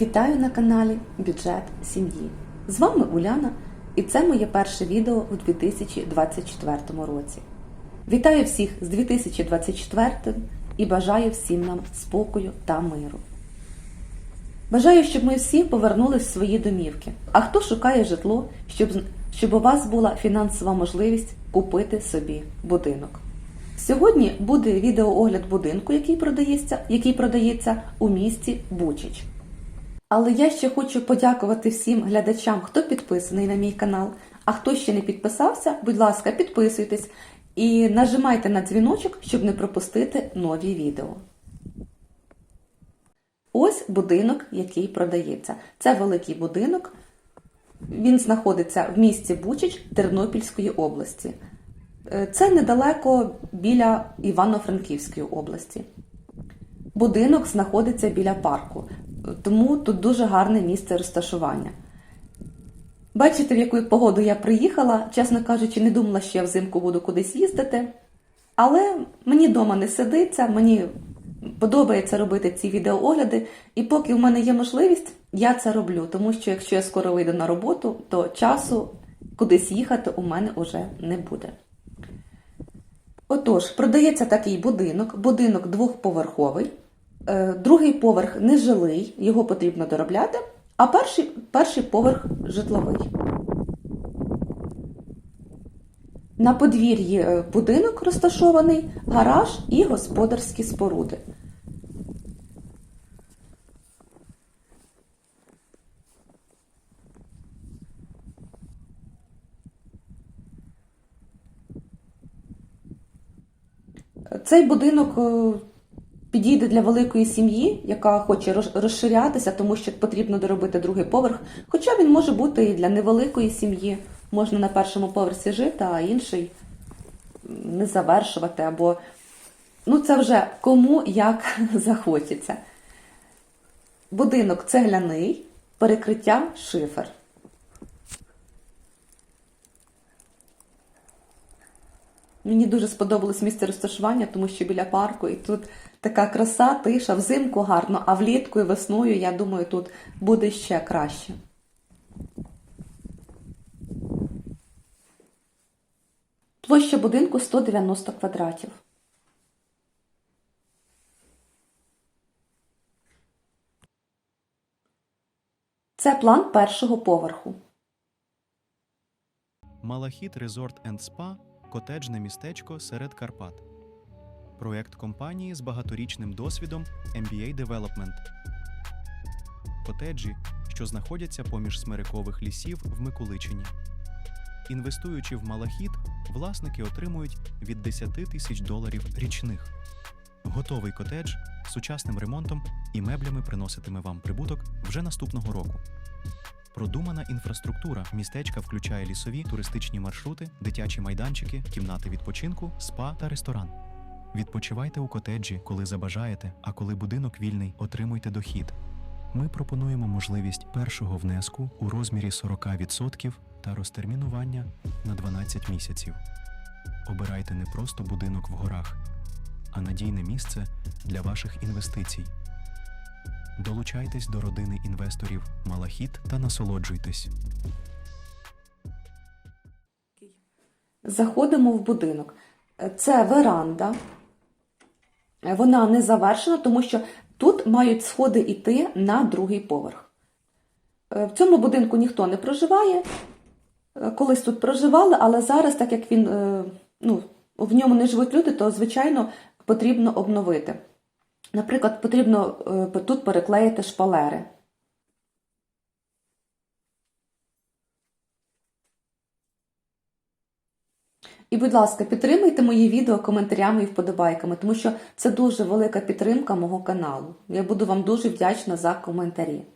Вітаю на каналі Бюджет сім'ї. З вами Уляна, і це моє перше відео у 2024 році. Вітаю всіх з 2024 і бажаю всім нам спокою та миру. Бажаю, щоб ми всі повернулись в свої домівки. А хто шукає житло, щоб, щоб у вас була фінансова можливість купити собі будинок. Сьогодні буде відеоогляд будинку, який продається, який продається у місті Бучич. Але я ще хочу подякувати всім глядачам, хто підписаний на мій канал. А хто ще не підписався, будь ласка, підписуйтесь і нажимайте на дзвіночок, щоб не пропустити нові відео. Ось будинок, який продається. Це великий будинок. Він знаходиться в місті Бучич Тернопільської області. Е, Це недалеко біля Івано-Франківської області. Будинок знаходиться біля парку, тому тут дуже гарне місце розташування. Бачите, в яку погоду я приїхала, чесно кажучи, не думала, що я взимку буду кудись їздити. Але мені вдома не сидиться, мені подобається робити ці відеоогляди, і поки в мене є можливість, я це роблю, тому що якщо я скоро вийду на роботу, то часу кудись їхати у мене вже не буде. Отож, продається такий будинок, будинок двохповерховий, другий поверх нежилий, його потрібно доробляти, а перший, перший поверх житловий. На подвір'ї е, будинок розташований, гараж і господарські споруди. Цей будинок е, підійде для великої сім'ї, яка хоче розширятися, тому що потрібно доробити другий поверх. Хоча він може бути і для невеликої сім'ї. Можна на першому поверсі жити, а інший не завершувати. Або ну це вже кому як захочеться. Будинок цегляний, перекриття шифер. Мені дуже сподобалось місце розташування, тому що біля парку, і тут така краса, тиша, взимку гарно, а влітку і весною, я думаю, тут буде ще краще. Площа будинку 190 квадратів. Це план першого поверху. Малахіт Резорт енд Спа котеджне містечко серед Карпат. Проект компанії з багаторічним досвідом MBA Development. Котеджі, що знаходяться поміж смирикових лісів в Миколичині. Інвестуючи в Малахіт, власники отримують від 10 тисяч доларів річних. Готовий котедж сучасним ремонтом і меблями приноситиме вам прибуток вже наступного року. Продумана інфраструктура містечка включає лісові туристичні маршрути, дитячі майданчики, кімнати відпочинку, спа та ресторан. Відпочивайте у котеджі, коли забажаєте, а коли будинок вільний, отримуйте дохід. Ми пропонуємо можливість першого внеску у розмірі 40% та розтермінування на 12 місяців. Обирайте не просто будинок в горах, а надійне місце для ваших інвестицій. Долучайтесь до родини інвесторів Малахіт та насолоджуйтесь. Заходимо в будинок. Це веранда. Вона не завершена, тому що тут мають сходи йти на другий поверх. Е, В цьому будинку ніхто не проживає. Е, Колись тут проживали, але зараз, так як він е, ну, в ньому не живуть люди, то звичайно потрібно обновити. Наприклад, потрібно тут переклеїти шпалери. І, будь ласка, підтримуйте мої відео коментарями і вподобайками, тому що це дуже велика підтримка мого каналу. Я буду вам дуже вдячна за коментарі.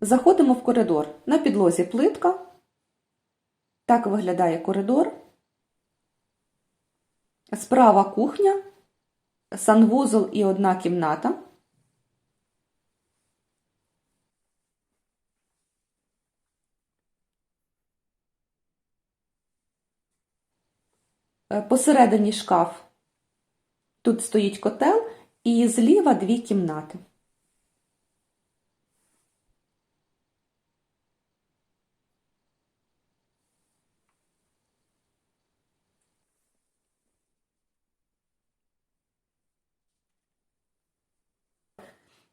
Заходимо в коридор. На підлозі плитка. Так виглядає коридор. Справа кухня, санвузол і одна кімната. Посередині шкаф. Тут стоїть котел і зліва дві кімнати.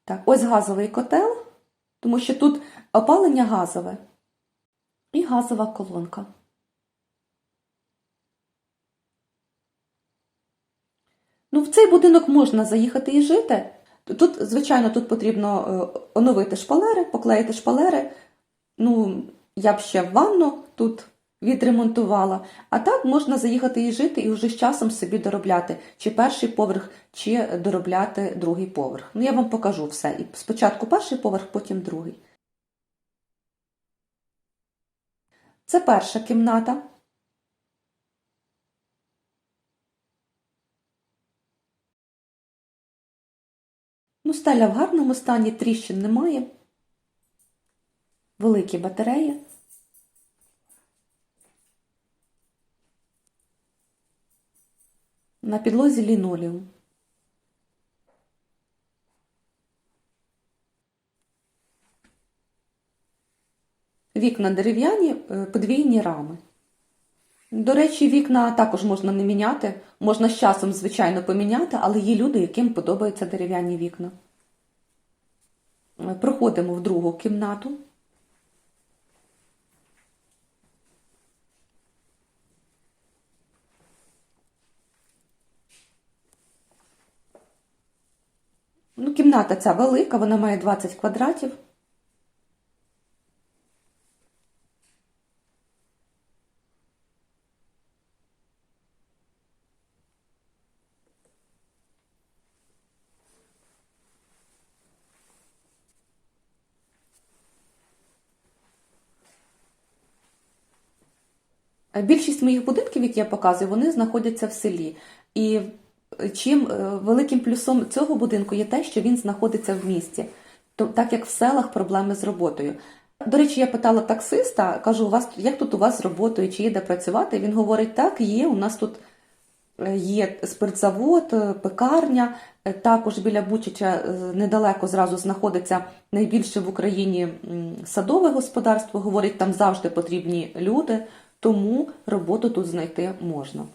Так, ось газовий котел, тому що тут опалення газове і газова колонка. В цей будинок можна заїхати і жити. Тут, звичайно, тут потрібно е, оновити шпалери, поклеїти шпалери. Ну, я б ще ванну тут відремонтувала. А так можна заїхати і жити, і вже з часом собі доробляти чи перший поверх, чи доробляти другий поверх. Ну, я вам покажу все. І спочатку перший поверх, потім другий. Це перша кімната. Ну, стеля в гарному стані, тріщин немає. Великі батареї. На підлозі лінолеум. Вікна дерев'яні, е, подвійні рами. До речі, вікна також можна не міняти. Можна з часом, звичайно, поміняти, але є люди, яким подобаються дерев'яні вікна. Проходимо в другу кімнату. Ну, кімната ця велика, вона має 20 квадратів. Більшість моїх будинків, які я показую, вони знаходяться в селі. І чим е, великим плюсом цього будинку є те, що він знаходиться в місті, то так як в селах проблеми з роботою. До речі, я питала таксиста, кажу, у вас як тут у вас з роботою, чи є де працювати? Він говорить, так, є. У нас тут е, є спиртзавод, е, пекарня. Е, Також біля Бучича е, недалеко зразу знаходиться найбільше в Україні садове господарство. Говорить, там завжди потрібні люди, тому роботу тут знайти можна.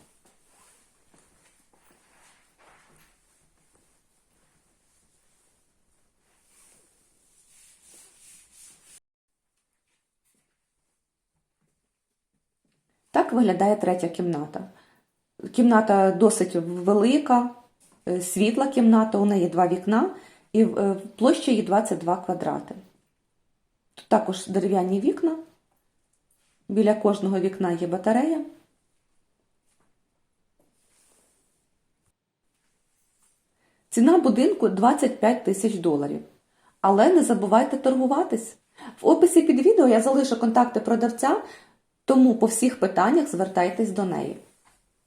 Так виглядає третя кімната. Кімната досить велика, е, світла кімната, у неї два вікна, і е, площа її 22 квадрати. Тут також дерев'яні вікна. Біля кожного вікна є батарея. Ціна будинку 25 тисяч доларів. Але не забувайте торгуватись. В описі під відео я залишу контакти продавця, тому по всіх питаннях звертайтесь до неї.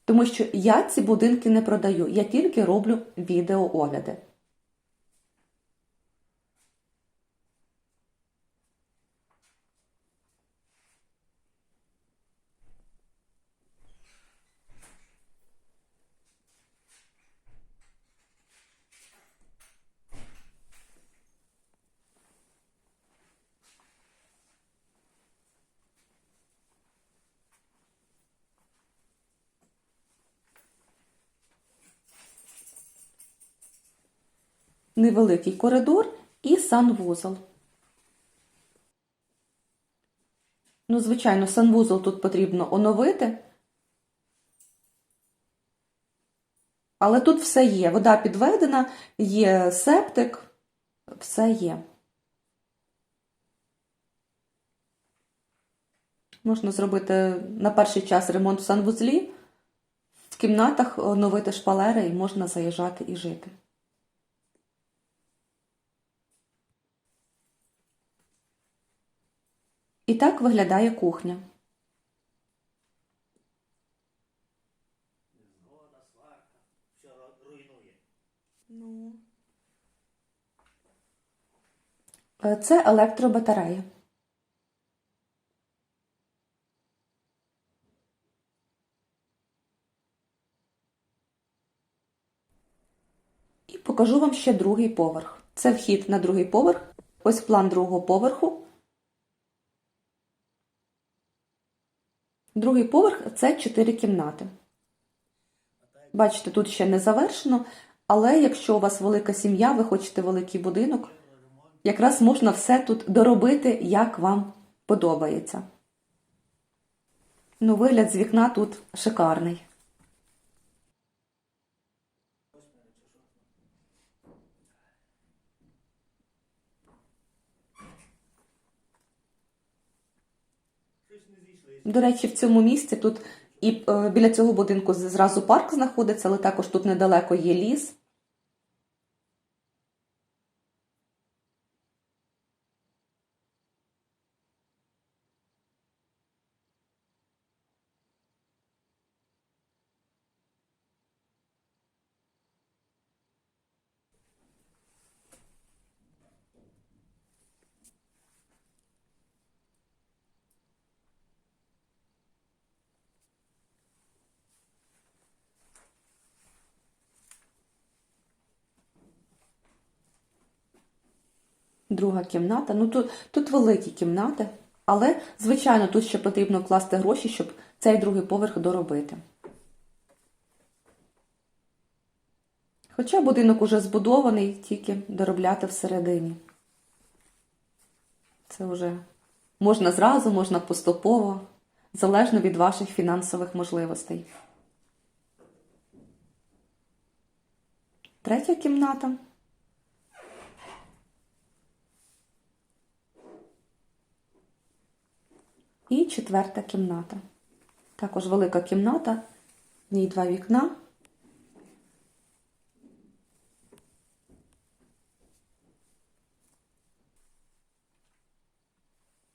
Тому що я ці будинки не продаю, я тільки роблю відеоогляди. Невеликий коридор і санвузол. Ну, звичайно, санвузол тут потрібно оновити. Але тут все є. Вода підведена, є септик, все є. Можна зробити на перший час ремонт в санвузлі, в кімнатах оновити шпалери і можна заїжджати і жити. І так виглядає кухня. Ну. Це електробатарея. І покажу вам ще другий поверх. Це вхід на другий поверх. Ось план другого поверху. Другий поверх це чотири кімнати. Бачите, тут ще не завершено, але якщо у вас велика сім'я, ви хочете великий будинок, якраз можна все тут доробити, як вам подобається. Ну, вигляд з вікна тут шикарний. До речі, в цьому місці тут і е, біля цього будинку зразу парк знаходиться, але також тут недалеко є ліс. Друга кімната. Ну тут, тут великі кімнати, але, звичайно, тут ще потрібно вкласти гроші, щоб цей другий поверх доробити. Хоча будинок уже збудований, тільки доробляти всередині. Це вже можна зразу, можна поступово, залежно від ваших фінансових можливостей. Третя кімната. І четверта кімната. Також велика кімната, в ній два вікна.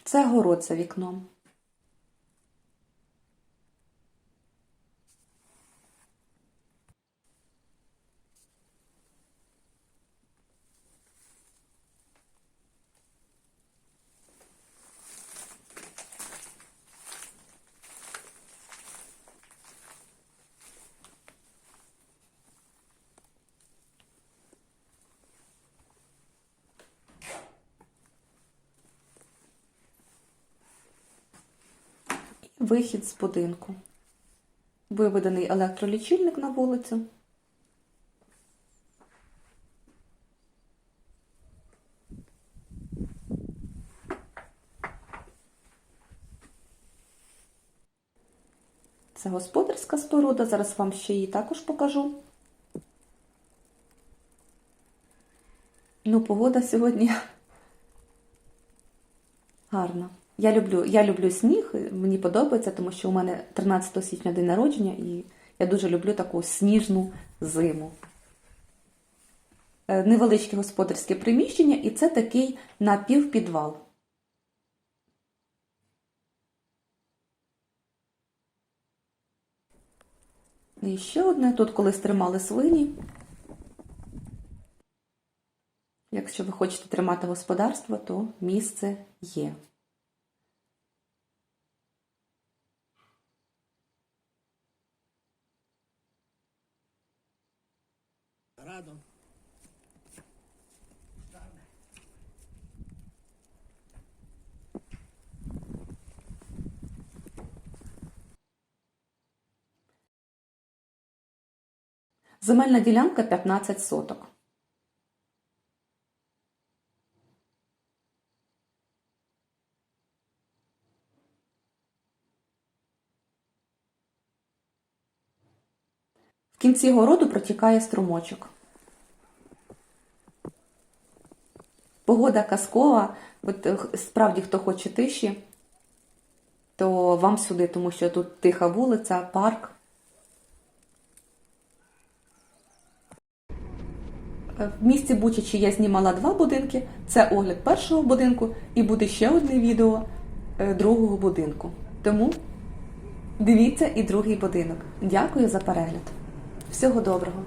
Це город за вікном. Вихід з будинку. Виведений електролічильник на вулицю. Це господарська споруда. Зараз вам ще її також покажу. Ну, погода сьогодні гарна. Я люблю, я люблю сніг, мені подобається, тому що у мене 13 січня день народження, і я дуже люблю таку сніжну зиму. Е, Невеличке господарське приміщення, і це такий напівпідвал. І ще одне, тут колись тримали свині. Якщо ви хочете тримати господарство, то місце є. Земельна ділянка 15 соток. В кінці городу протікає струмочок. Погода казкова. От, е, справді, хто хоче тиші, то вам сюди, тому що тут тиха вулиця, парк. В місті Бучачі я знімала два будинки. Це огляд першого будинку і буде ще одне відео е, другого будинку. Тому дивіться і другий будинок. Дякую за перегляд. Всього доброго!